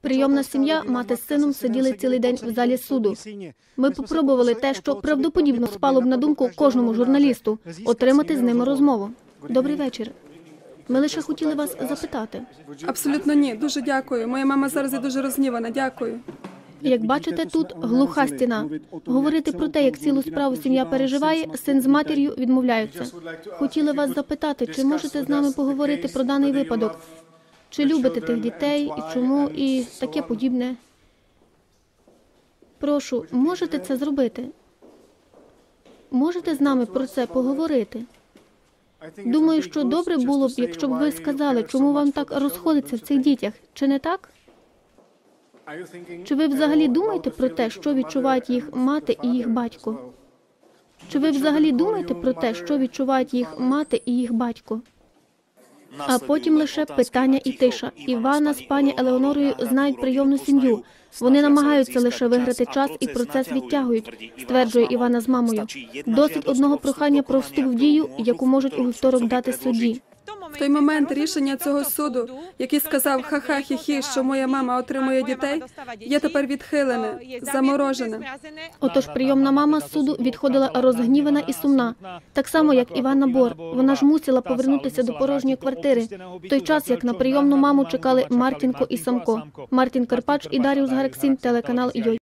Прийомна сім'я, мати з сином сиділи цілий день в залі суду. Ми попробували те, що правдоподібно спало б на думку кожному журналісту отримати з ними розмову. Добрий вечір. Ми лише хотіли вас запитати. Абсолютно ні. Дуже дякую. Моя мама зараз є дуже розгнівана. Дякую. Як бачите, тут глуха стіна. Говорити про те, як цілу справу сім'я переживає, син з матір'ю відмовляються. Хотіли вас запитати, чи можете з нами поговорити про даний випадок? Чи любите тих дітей і чому і таке подібне? Прошу, можете це зробити? Можете з нами про це поговорити? Думаю, що добре було б, якщо б ви сказали, чому вам так розходиться в цих дітях, чи не так? Чи ви взагалі думаєте про те, що відчувають їх мати і їх батько? Чи ви взагалі думаєте про те, що відчувають їх мати і їх батько? А потім лише питання і тиша. Івана з пані Елеонорою знають прийомну сім'ю. Вони намагаються лише виграти час і процес відтягують, стверджує Івана з мамою. Досить одного прохання про вступ в дію, яку можуть у вівторок дати судді. Той момент рішення цього суду, який сказав ха-ха хі-хі, що моя мама отримує дітей, є тепер відхилене, заморожене. Отож, прийомна мама з суду відходила розгнівана і сумна, так само як Івана Бор. Вона ж мусила повернутися до порожньої квартири. В той час, як на прийомну маму чекали Мартінко і Самко, Мартін Карпач і Даріус Гараксін, телеканал Йой.